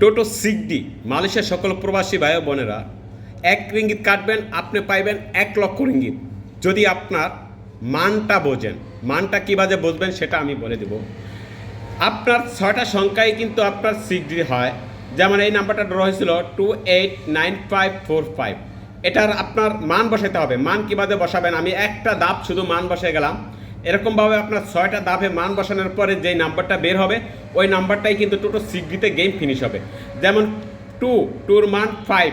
টোটো সিগডি, মালয়েশিয়ার সকল প্রবাসী ভাই বোনেরা, এক রিঙ্গিত কাটবেন, আপনি পাইবেন এক লক্ষ রিঙ্গিত। যদি আপনার মানটা বোঝেন, মানটা কীভাবে বুঝবেন সেটা আমি বলে দেব। আপনার ছয়টা সংখ্যায় কিন্তু আপনার সিগডি হয়। যেমন এই নাম্বারটা ড্র হয়েছিল two eight nine five four five. এটার আপনার মান বসাতে হবে। মান কীভাবে বসাবেন? আমি একটা দাপ শুধু মান বসে গেলাম। এরকমভাবে আপনার ছয়টা দাপে মান বসানোর পরে যেই নাম্বারটা বের হবে, ওই নাম্বারটাই কিন্তু টোটো সিগড়িতে গেম ফিনিশ হবে। যেমন টু, টুর মান ফাইভ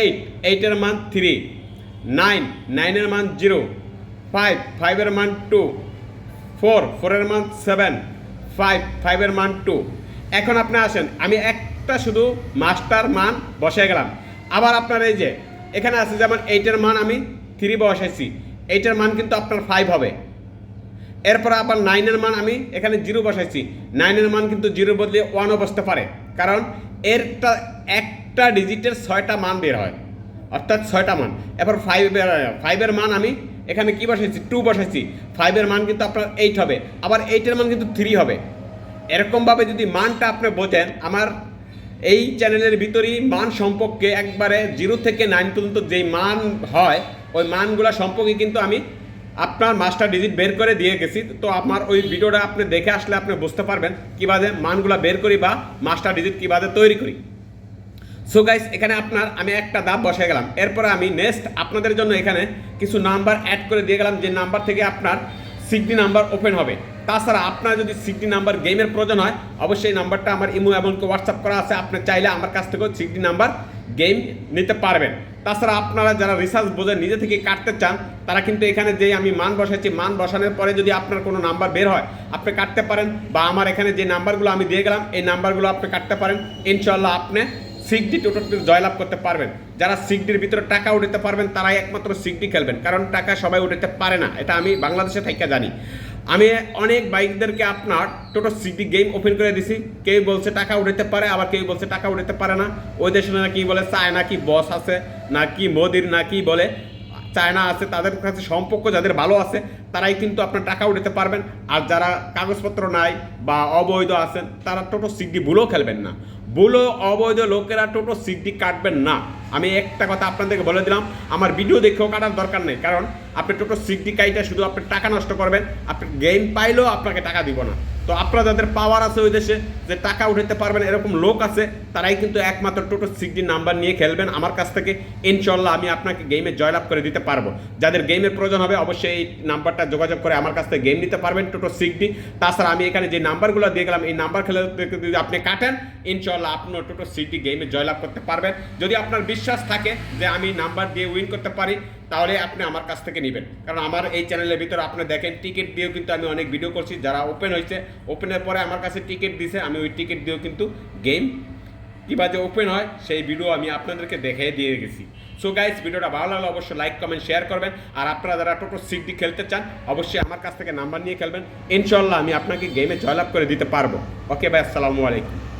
এইট এইটের মান থ্রি নাইন নাইনের মান জিরো ফাইভ ফাইভের মান টু ফোর ফোরের মান সেভেন ফাইভ ফাইভের মান টু এখন আপনি আসেন, আমি একটা শুধু মাস্টার মান বসে গেলাম। আবার আপনার এই যে, এখানে আছে যেমন এইটের মান আমি থ্রি বসাইছি এইটের মান কিন্তু আপনার ফাইভ হবে। এরপর আবার নাইনের মান আমি এখানে জিরো বসাইছি। নাইনের মান কিন্তু জিরো বদলে ওয়ানও বসতে পারে। কারণ এরটা একটা ডিজিটের ছয়টা মান বের হয়। অর্থাৎ ছয়টা মান। এরপর ফাইভের ফাইভের মান আমি এখানে কি বসাইছি? টু বসাইছি। ফাইভের মান কিন্তু আপনার এইট হবে। আবার এইটের মান কিন্তু থ্রি হবে। এরকমভাবে যদি মানটা আপনি বোঝেন, আমার এই চ্যানেলের ভিতরেই মান সম্পর্কে একবারে জিরো থেকে নাইন পর্যন্ত যেই মান হয়, ওই মানগুলো সম্পর্কে কিন্তু আমি আপনার মাস্টার ডিজিট বের করে দিয়ে গেছি। তো আমার ওই ভিডিওটা আপনি দেখে আসলে আপনি বুঝতে পারবেন কীভাবে মানগুলো বের করি বা মাস্টার ডিজিট কীভাবে তৈরি করি। সো গাইস এখানে আপনার আমি একটা দাম বসে গেলাম। এরপরে আমি নেক্সট আপনাদের জন্য এখানে কিছু নাম্বার অ্যাড করে দিয়ে গেলাম, যে নাম্বার থেকে আপনার সিক্সটি নাম্বার ওপেন হবে। তাছাড়া আপনার যদি সিক্সটি নাম্বার গেমের প্রয়োজন হয়, অবশ্যই নাম্বারটা আমার ইমো এবং হোয়াটসঅ্যাপ করা আছে। আপনি চাইলে আমার কাছ থেকেও সিক্সটি নাম্বার গেম নিতে পারবেন। তাছাড়া আপনারা যারা রিসার্চ বোঝেন নিজে থেকে কাটতে চান, তারা কিন্তু এখানে যে আমি মান বসাচ্ছি, মান বসানোর পরে যদি আপনার কোনো নাম্বার বের হয়, আপনি কাটতে পারেন বা আমার এখানে যে নাম্বারগুলো আমি দিয়ে গেলাম, এই নাম্বারগুলো আপনি কাটতে পারেন। ইনশাল্লাহ আপনি সিগডি টোটোতে জয়লাভ করতে পারবেন। যারা সিগডির ভিতরে টাকা উঠাতে পারবেন, তারাই একমাত্র সিগডি খেলবেন। কারণ টাকা সবাই উঠাতে পারে না, এটা আমি বাংলাদেশে থেকে জানি। আমি অনেক বাইকদেরকে আপনার টোটো সিগডি গেম ওপেন করে দিছি। কেউ বলছে টাকা উঠাতে পারে, আবার কেউ বলছে টাকা উঠাতে পারে না। ওই দেশে নাকি বলে চায় নাকি বস আছে নাকি মোদির নাকি বলে, চায়না আছে, তাদের কাছে সম্পর্ক যাদের ভালো আছে, তারাই কিন্তু আপনার টাকা উঠাতে পারবেন। আর যারা কাগজপত্র নাই বা অবৈধ আছেন, তারা টোটো সিগডি ভুলেও খেলবেন না। ভুলো অবৈধ লোকেরা টোটো সিগডি কাটবেন না। আমি একটা কথা আপনাদেরকে বলে দিলাম, আমার ভিডিও দেখেও কাটার দরকার নেই। কারণ আপনি টোটো সিটি কাইটা শুধু আপনি টাকা নষ্ট করবেন, আপনি গেম পাইলেও আপনাকে টাকা দিব না। তো আপনারা যাদের পাওয়ার আছে ওই দেশে, যে টাকা উঠাতে পারবেন, এরকম লোক আছে, তারাই কিন্তু একমাত্র টোটো সিক্সটি নাম্বার নিয়ে খেলবেন। আমার কাছ থেকে ইনশাল্লাহ আমি আপনাকে গেমে জয়লাভ করে দিতে পারব। যাদের গেমের প্রয়োজন হবে, অবশ্যই এই নাম্বারটা যোগাযোগ করে আমার কাছ থেকে গেম নিতে পারবেন টোটো সিক্সটি তাছাড়া আমি এখানে যে নাম্বারগুলো দিয়ে গেলাম, এই নাম্বার খেলে যদি আপনি কাটেন ইনশাল্লাহ আপনার টোটো সিক্সটি গেমে জয়লাভ করতে পারবেন। যদি আপনার বিশ্বাস থাকে যে আমি নাম্বার দিয়ে উইন করতে পারি তাহলে আপনি আমার কাছ থেকে নেবেন। কারণ আমার এই চ্যানেলের ভিতরে আপনি দেখেন, টিকিট দিয়েও কিন্তু আমি অনেক ভিডিও করছি। যারা ওপেন হয়েছে ওপেনের পরে আমার কাছে টিকিট দিছে, আমি ওই টিকিট দিয়েও কিন্তু গেম কীভাবে ওপেন হয়, সেই ভিডিও আমি আপনাদেরকে দেখে দিয়ে গেছি। সো গাইস ভিডিওটা ভালো লাগলে অবশ্যই লাইক কমেন্ট শেয়ার করবেন। আর আপনারা যারা টোটো সিক্সটি খেলতে চান, অবশ্যই আমার কাছ থেকে নাম্বার নিয়ে খেলবেন। ইনশাল্লাহ আমি আপনাকে গেমে জয়লাভ করে দিতে পারব। ওকে ভাই, আসসালামু আলাইকুম।